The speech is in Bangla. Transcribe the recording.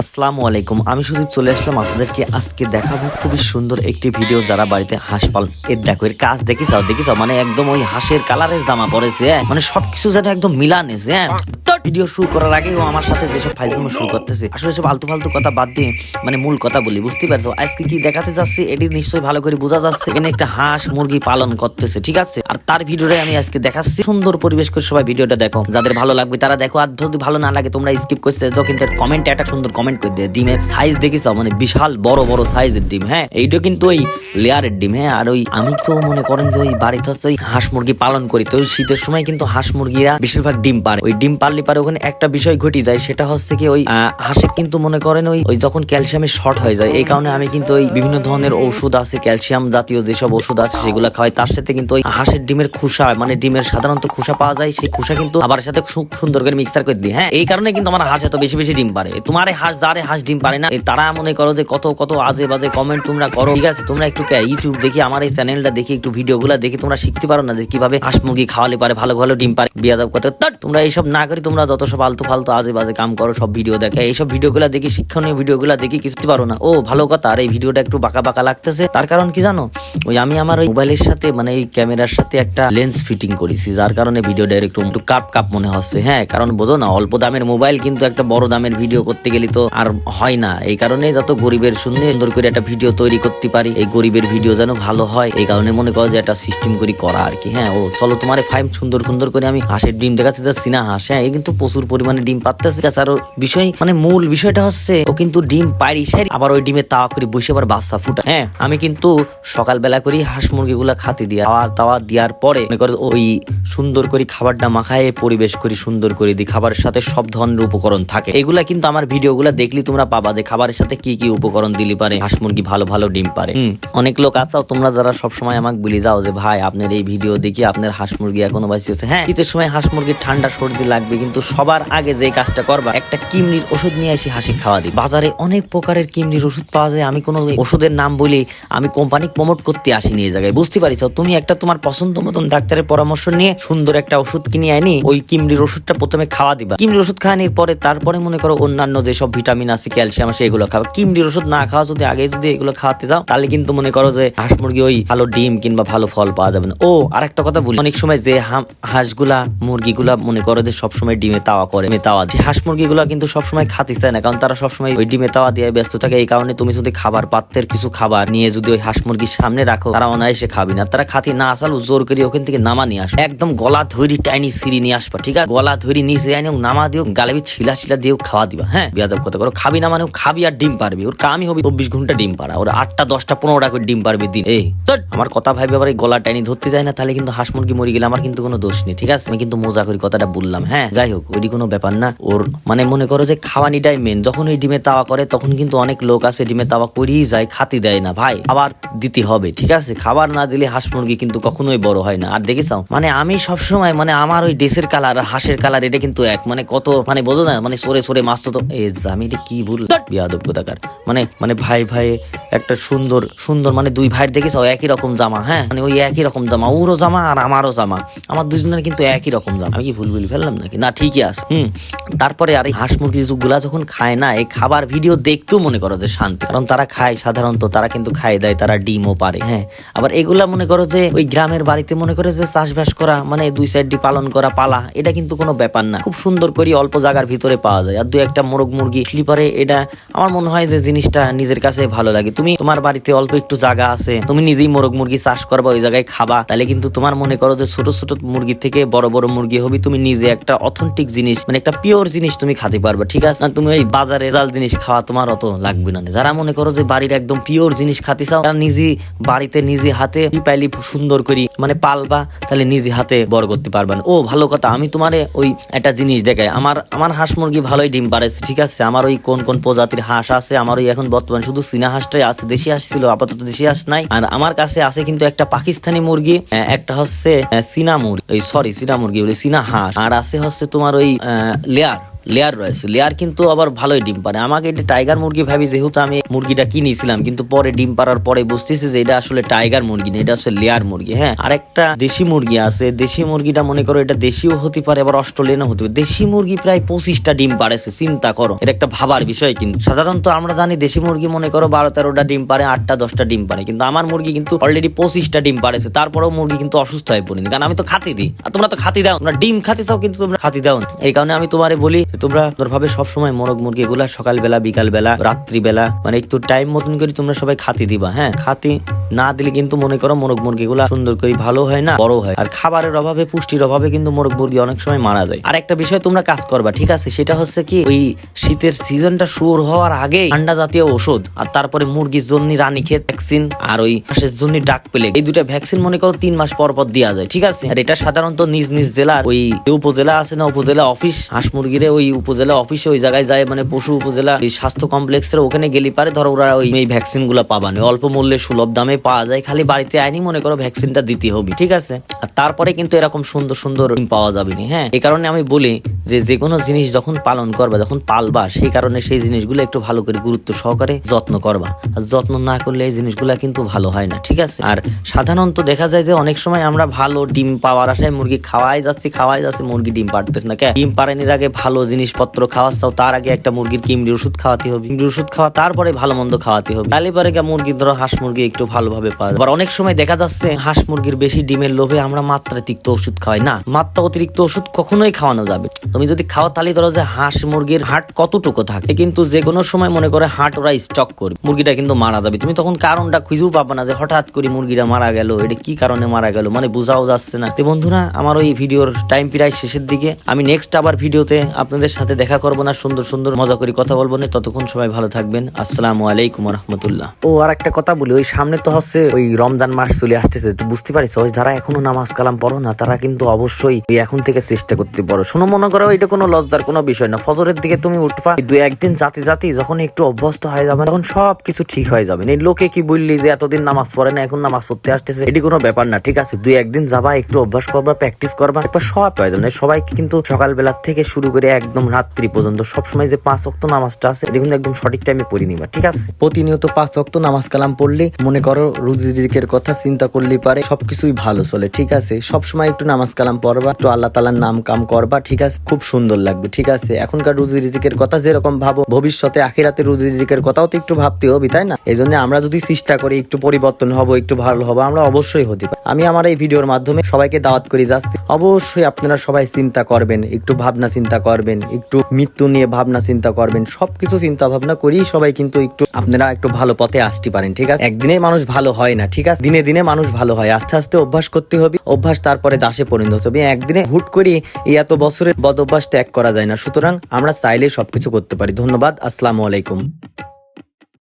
আসসালামু আলাইকুম। আমি সুদীপ চলে আসলাম আপনাদেরকে আজকে দেখাবো খুবই সুন্দর একটি ভিডিও যারা বাড়িতে হাঁস পালন এর দেখো, এর কাজ দেখি চাও দেখি চাও মানে একদম ওই হাঁসের কালারের জামা পড়েছে হ্যাঁ? মানে সবকিছু যেন একদম মিলানেছে হ্যাঁ? ভিডিও শুরু করার আগে ও আমার সাথে যেসব ফাইজলামো শুরু করতেছে, আসলে সব আলতু ফালতু কথা বাদ দিয়ে মানে মূল কথা বলি, বুঝতে পারছ? আজকে কি দেখাতে যাচ্ছি, এটি নিশ্চয়ই ভালো করে বোঝা যাচ্ছে। এখানে একটা হাঁস মুরগি পালন করতেছে, ঠিক আছে? আর তার ভিডিওটা আমি আজকে দেখাচ্ছি। সুন্দর পরিবেশ করে সবাই ভিডিওটা দেখো। যাদের ভালো লাগবে তারা দেখো, আর যদি ভালো না লাগে তোমরা স্কিপ করছে, তো কিন্তু কমেন্টে একটা সুন্দর কমেন্ট করে দিয়ে ডিমের সাইজ দেখিস মানে বিশাল বড় বড় সাইজের ডিম হ্যাঁ? এইটা কিন্তু ওই লেয়ারের ডিম হ্যাঁ? আর ওই আমি তো মনে করেন যে ওই বাড়িতে হচ্ছে হাঁস মুরগি পালন করি। তো শীতের সময় কিন্তু হাঁস মুরগিরা বেশিরভাগ ডিম পারে। ওই ডিম পারলে পারে ওখানে একটা বিষয় যায়, সেটা হচ্ছে কি ওই হাঁসের কিন্তু মনে করেন ওই ওই যখন ক্যালসিয়ামের শর্ট হয়ে যায়, এই কারণে আমি কিন্তু ওই বিভিন্ন ধরনের আছে, ক্যালসিয়াম জাতীয় যেসব ওষুধ আছে, সেগুলো খাওয়াই। তার সাথে কিন্তু ওই হাঁসের ডিমের খোসা মানে ডিমের সাধারণত খোসা পাওয়া যায়, সেই খোসা কিন্তু আবার সাথে খুব সুন্দর করে মিক্সার করে দিই হ্যাঁ? এই কারণে কিন্তু আমার হাঁস এত বেশি বেশি ডিম পারে। তোমার হাঁস, যারে হাঁস ডিম পারে না তারা মনে করো যে কত কত আজে বাজে কমেন্ট তোমরা করো। ঠিক আছে, তোমরা একটু ইউটিউব দেখি, আমার এই চ্যানেলটা দেখি, একটু ভিডিওগুলো দেখি, তোমরা শিখতে পারো না যে কীভাবে হাঁস মুরগি খাওয়ালে পারে, ভালো ভালো ডিম পারে, বিয়াদব তোমরা এইসব না করি তোমরা যত সব আলতু ফালতু আজে বাজে কাম করো, সব ভিডিও দেখে। এইসব ভিডিওগুলো দেখি, শিক্ষণীয় ভিডিওগুলো দেখি পারো না। ও, ভালো কথা, আর এই ভিডিওটা একটু বাঁকা বাঁকা লাগতেছে। তার কারণ কি জানো? ওই আমি আমার ওই মোবাইলের সাথে মানে এই ক্যামেরার সাথে একটা লেন্স ফিটিং করেছি, যার কারণে ভিডিওটা একটু একটু কাপ কাপ মনে হচ্ছে। হ্যাঁ কারণ বোঝো না, অল্প দামের মোবাইল কিন্তু একটা বড় দামের ভিডিও করতে গেলে তো আর হয় না। এই কারণে যত গরিবের সুন্দর করে একটা ভিডিও তৈরি করতে পারি, এই গরিবের ভিডিও যেন ভালো হয়, এই কারণে মনে করো যে একটা সিস্টেম করি করা আর কি। হ্যাঁ ও, চলো তোমার ফাইভ সুন্দর সুন্দর করে আমি হাঁসের ডিম দেখাচ্ছি যে সিনা হাঁস। হ্যাঁ এই কিন্তু প্রচুর পরিমাণে ডিম পাচ্ছে আর বিষয় মানে মূল বিষয়টা হচ্ছে, ও কিন্তু ডিম পাড়ি সারি, আবার ওই ডিমে তাওয়া করে বসে আবার বাচ্চা ফুটা হ্যাঁ আমি কিন্তু সকালবেলা করি হাঁস মুরগিগুলা খাতে দিয়া খাওয়া দাওয়া দেওয়ার পরে মনে করো ওই সুন্দর করে খাবারটা মাখায় পরিবেশ করি, সুন্দর করে দিই। খাবারের সাথে সব ধরনের উপকরণ থাকে। এগুলা কিন্তু আমার ভিডিওগুলা দেখলি তোমরা পাবা যে খাবারের সাথে কি কি উপকরণ দিলি পারে, হাঁস মুরগি ভালো ভালো ডিম পারে। অনেক লোক আসাও তোমরা যারা সবসময় আমাকে বলি যাও যে, ভাই, আপনার এই ভিডিও দেখি আপনার হাঁস মুরগি এখনও বাঁচিয়েছে। হ্যাঁ শীতের সময় হাঁস মুরগির ঠান্ডা সর্দি লাগবে, কিন্তু সবার আগে যে কাজটা করবা, একটা কিমনির ওষুধ নিয়ে এসে হাসি খাওয়া দিই বাজারে অনেক প্রকারের কিমনির ওষুধ পাওয়া যায়, আমি কোনো ওষুধের নাম বলি, আমি কোম্পানি প্রমোট করতে আসিনি এই জায়গায়। বুঝতে পারিস তুমি একটা তোমার পছন্দ মতন ডাক্তারের পরামর্শ নিয়ে সুন্দর একটা ওষুধ কিনে আনি, ওই কিমরির ওষুধটা প্রথমে খাওয়া দিবা। কিমরির ওষুধ খাওয়ানোর পরে তারপরে মনে করো অন্যান্য যেসব ভিটামিন আছে, ক্যালসিয়াম আছে, এগুলো খাওয়া কিমরির ওষুধ না খাওয়া যদি আগে যদি এগুলো খাওয়াতে যাও, তাহলে কিন্তু মনে করো যে হাঁস মুরগি ওই ভালো ডিম কিংবা ভালো ফল পাওয়া যাবে না। ও আর একটা কথা বলি। অনেক সময় যে হাঁসগুলা, মুরগিগুলা মনে করো যে সবসময় ডিমে তাওয়া করে, ডিমে তাওয়া যে হাঁস মুরগিগুলা কিন্তু সবসময় খাতে চায় না, কারণ তারা সবসময় ওই ডিমে তাওয়া দিয়ে ব্যস্ত থাকে। এই কারণে তুমি যদি খাবার, পাত্রের কিছু খাবার নিয়ে যদি ওই হাঁস মুরগির সামনে রাখো, তারা অনায়াসে খাবি না। তারা খাতি না আসাল জোর করে ওখান থেকে নামা নিয়ে আসবে। একদম গলা ধরি টাইনি সিঁড়ি নিয়ে আসবা, ঠিক আছে? গলা ধরি নিচে আনি নামা দিও গালাবি ছিলা ছিলা দিয়েও খাওয়া দিবা হ্যাঁ? বিয়াদব কথা। করো খাবি না মানে খাবি আর ডিম পারবি। ওর কামই হবে চব্বিশ ঘণ্টা ডিম পারা ওর আটটা, দশটা, পনেরোটা করে ডিম পারবে দিন। এই আমার কথা ভাইবে আবার গলা টাইনি ধরতে যায় না তাহলে কিন্তু হাঁস মুরগি মরে গেলে আমার কিন্তু কোনো দোষ নেই ঠিক আছে? আমি কিন্তু মজা করি কথাটা বললাম হ্যাঁ? যাই হোক ওইটি কোনো ব্যাপার না। ওর মানে মনে করো যে খাওয়ানিটাই মেন যখন ওই ডিমে তাওয়া করে তখন কিন্তু অনেক লোক আছে ডিমে তাওয়া করেই যায় খাতি দেয় না ভাই। আবার দিতে হবে ঠিক আছে? খাবার না দিলে হাঁস মুরগি কিন্তু কখনোই বড় হয় না। আর দেখেছাও মানে আমি সব সময় মানে আমার ওই ড্রেসের কালার আর হাঁসের কালার এটা কিন্তু এক। মানে কত মানে বোঝো না? মানে সরে সরে মাছ তো এ আমি এটা কি ভুল? বিয়াদব কোথাকার। মানে মানে ভাই ভাই একটা সুন্দর সুন্দর মানে দুই ভাইয়ের দেখেছ একই রকম জামা হ্যাঁ? মানে ওই একই রকম জামা, ওরও জামা আর আমারও জামা। আমার দুজনের কিন্তু একই রকম জামা। আমি কি ভুল ভুল ফেললাম নাকি? না, ঠিকই আছে, হুম। তারপরে আর এই হাঁস মুরগি গুলা যখন খায় না, এই খাবার ভিডিও দেখতেও মনে করো যে শান্তি। কারণ তারা খায় সাধারণত, তারা কিন্তু খায় দেয়, তারা ডিমও পারে হ্যাঁ। আবার এগুলা মনে করো যে ওই গ্রামের বাড়িতে মনে করে যে চাষবাস করা মানে দুই সাইড পালন করা পালা, এটা কিন্তু কোনো ব্যাপার না। খুব সুন্দর করে অল্প জায়গার ভিতরে পাওয়া যায়। আর দু একটা মোরগ মুরগি স্লিপারে এটা আমার মনে হয় যে জিনিসটা নিজের কাছে ভালো লাগে। তুমি তোমার বাড়িতে অল্প একটু জায়গা আছে, তুমি নিজেই মোরগ মুরগি চাষ করবা, ওই জায়গায় খাবা। তাহলে কিন্তু তোমার মনে করো যে ছোট ছোট মুরগির থেকে বড় বড় মুরগি হবে, তুমি নিজে একটা অথেন্টিক জিনিস মানে একটা পিওর জিনিস তুমি খেতে পারবে, ঠিক আছে? না, তুমি ওই বাজারে জাল জিনিস খাওয়া তোমার অত লাগবে না। যারা মনে করো যে বাড়ির একদম পিওর জিনিস খাতে চাও, তারা নিজে বাড়িতে, নিজে হাতে পাইলি সুন্দর করি মানে পালবা, তাহলে নিজে হাতে বড় করতে পারবেন ও, ভালো কথা, আমি তোমারে ওই একটা জিনিস দেখাই। আমার আমার হাঁস মুরগি ভালোই ডিম পারেছে ঠিক আছে? আমার ওই কোন কোন প্রজাতির হাঁস আছে, আমার ওই এখন বর্তমান শুধু চীনা হাঁসটাই আছে, দেশি হাঁস ছিল, আপাতত দেশি হাঁস নাই। আর আমার কাছে আছে কিন্তু একটা পাকিস্তানি মুরগি একটা হচ্ছে চীনা মুরগি সরি সিনা মুরগি বলে সিনা হাঁস। আর আছে হচ্ছে তোমার ওই লেয়ার। লেয়ার রয়েছে। লেয়ার কিন্তু আবার ভালোই ডিম পারে আমাকে এটা টাইগার মুরগি ভাবি, যেহেতু আমি মুরগিটা কিনেছিলাম, কিন্তু পরে ডিম পাড়ার পরে বুঝতেছি যে এটা আসলে টাইগার মুরগি না, এটা হচ্ছে লেয়ার মুরগি। হ্যাঁ আরেকটা দেশি মুরগি আছে। দেশি মুরগিটা মনে করো এটা দেশিও হতে পারে, আবার অস্ট্রেলিয়ানও হতে পারে। দেশি মুরগি প্রায় পঁচিশটা ডিম পাড়েছে, চিন্তা করো। এটা একটা ভাবার বিষয় কিন্তু। সাধারণত আমরা জানি দেশি মুরগি মনে করো বারো তেরোটা ডিম পারে আটটা, দশটা ডিম পারে কিন্তু আমার মুরগি কিন্তু অলরেডি পঁচিশটা ডিম পারেছে তারপরেও মুরগি কিন্তু অসুস্থ হয়ে পড়েনি। কারণ আমি তো খাতি দিই। আর তোমরা তো খাতি দাও। তোমরা ডিম খাতি চাও, কিন্তু তোমরা খাতি দাও এই কারণে আমি তোমারে বলি তোমরা ভাবে সবসময় মোরগ মুরগি এগুলা সকালবেলা, বিকালবেলা, রাত্রিবেলা মানে একটু টাইম মতন করে তোমরা সবাই খাতি দিবা হ্যাঁ? খাতি না দিলে কিন্তু মনে করো মোরগ মুরগিগুলা সুন্দর করে ভালো হয় না, বড় হয়। আর খাবারের অভাবে, পুষ্টির অভাবে কিন্তু মোরগ মুরগি অনেক সময় মারা যায়। আর একটা বিষয় তোমরা কাজ করবা, ঠিক আছে? সেটা হচ্ছে কি, ওই শীতের সিজনটা শুরু হওয়ার আগে ঠান্ডা জাতীয় ওষুধ, আর তারপরে মুরগির জন্য রানী ক্ষেত ভ্যাকসিন, আর ওই হাঁসের জন্য ডাক পেলে এই দুটা ভ্যাকসিন মনে করো তিন মাস পর পর দেওয়া যায়, ঠিক আছে? আর এটা সাধারণত নিজ নিজ জেলার ওই উপজেলা আছে না, উপজেলা অফিস, হাঁস মুরগিরে ওই উপজেলা অফিসে ওই জায়গায় যায় মানে পশু উপজেলা স্বাস্থ্য কমপ্লেক্সের ওখানে গেলি পারে। ধরো ওরা ওই ভ্যাকসিনগুলা পাবানি অল্প মূল্যে সুলভ দামে পাওয়া যায়, খালি বাড়িতে আইনি মনে করো ভ্যাকসিনটা দিতে হবে, ঠিক আছে? আর তারপরে কিন্তু এরকম সুন্দর সুন্দর ডিম পাওয়া যাবে না হ্যাঁ? এই কারণে আমি বলি যে যে কোনো জিনিস যখন পালন করবা, যখন পালবা, সেই কারণে সেই জিনিসগুলো একটু ভালো করে গুরুত্ব সহকারে যত্ন করবা। আর যত্ন না করলে এই জিনিসগুলো কিন্তু ভালো হয় না, ঠিক আছে? আর সাধারণত দেখা যায় যে অনেক সময় আমরা ভালো ডিম পাওয়ার আশায় মুরগি খাওয়াই যাচ্ছি খাওয়াই যাচ্ছি, মুরগি ডিম পারতেছে না, কে? ডিম পাড়ানির আগে ভালো জিনিসপত্র খাওয়াচ্ছাও, তার আগে একটা মুরগির কিমড়ি ওষুধ খাওয়াতে হবে। কিমড়ি ওষুধ খাওয়া, তারপরে ভালো মন্দ খাওয়াতে হবে। তাহলে পরে মুরগি, ধরো হাঁস মুরগি একটু ভালোভাবে পাওয়া যায়। আবার অনেক সময় দেখা যাচ্ছে, হাঁস মুরগির বেশি ডিমের লোভে আমরা মাত্রাতিরিক্ত ওষুধ খাওয়াই। না মাত্রা অতিরিক্ত ওষুধ কখনোই খাওয়ানো যাবে তুমি যদি খাওয়া তাহলে ধরো যে হাঁস মুরগির হাট কতটুকু থাকে। কিন্তু যে কোনো সময় মনে করে হাট ওরা স্টক করবে মুরগিটা কিন্তু মারা যাবে। তুমি তখন কারণটা খুঁজেও পাবে না যে হঠাৎ করে মুরগিটা মারা গেল। এটা কি কারণে মারা গেল? মানে বোঝাও যাচ্ছে না। তো বন্ধুরা, আমার ওই ভিডিওর টাইম প্রায় শেষের দিকে। আমি নেক্সট আবার ভিডিওতে আপনাদের সাথে দেখা করব না। সুন্দর সুন্দর, মজা করে কথা বলব না। ততক্ষণ সবাই ভালো থাকবেন। আসসালামু আলাইকুম রহমতুল্লাহ। ও আর একটা কথা বলি। ওই সামনে তো হচ্ছে ওই রমজান মাস চলে আসতেছে, তো বুঝতে পারিস, ওই যারা এখনও নামাজ কালাম পড়ো না, তারা কিন্তু অবশ্যই এখন থেকে চেষ্টা করতে পারো। শোনো, মনে করো এটা কোনো লজ্জার কোনো বিষয় না। ফজরের দিকে তুমি উঠবা দু একদিন জাতি জাতি যখন একটু অভ্যস্ত হয়ে যাবে, তখন সব কিছু ঠিক হয়ে যাবে। এই লোকে কি বললি যে এতদিন নামাজ পড়ে না, এখন নামাজ পড়তে আসতেছে? এটি কোনো ব্যাপার না, ঠিক আছে? দুই একদিন যাবা, একটু অভ্যাস করবা প্র্যাকটিস করবা, এরপর সব হয়ে যাবে। সবাইকে কিন্তু সকালবেলা থেকে শুরু করে একদম রাত্রি পর্যন্ত, সবসময় যে পাঁচ অক্ত নামাজটা আছে, এটা কিন্তু একদম সঠিক টাইমে পড়ে নিবা, ঠিক আছে? প্রতিনিয়ত পাঁচ অক্ত নামাজ কালাম পড়লে মনে করো রুজি রিজিকের কথা চিন্তা করলে পারে, সবকিছুই ভালো চলে, ঠিক আছে? সবসময় একটু নামাজ কালাম পড়বা, একটু আল্লাহ তালার নাম কাম করবা, ঠিক আছে? খুব সুন্দর লাগবে, ঠিক আছে? এখনকার রুজি রিজিকের কথা যেরকম ভাবো, ভবিষ্যতে আখিরাতে রুজি রিজিকের কথাও তো একটু ভাবতে হবে, তাই না? এই জন্য আমরা যদি চেষ্টা করি একটু পরিবর্তন হব, একটু ভালো হব, আমরা অবশ্যই হতে পারি। আমি আমার এই ভিডিওর মাধ্যমে সবাইকে দাওয়াত করে যাচ্ছি অবশ্যই আপনারা সবাই চিন্তা করবেন, একটু ভাবনা চিন্তা করবেন, একটু মৃত্যু নিয়ে ভাবনা চিন্তা করবেন, সবকিছু চিন্তা ভাবনা করেই সবাই কিন্তু একটু আপনারা একটু ভালো পথে আসতে পারেন, ঠিক আছে? একদিনে মানুষ ভালো হয় না, ঠিক আছে? দিনে দিনে মানুষ ভালো হয়, আস্তে আস্তে অভ্যাস করতে হবে, অভ্যাস তারপরে দাসে পরিণত হবে। একদিনে হুট করে এই এত বছরের বদ অভ্যাস ত্যাগ করা যায় না। সুতরাং আমরা চাইলে সবকিছু করতে পারি। ধন্যবাদ, আসসালামু আলাইকুম।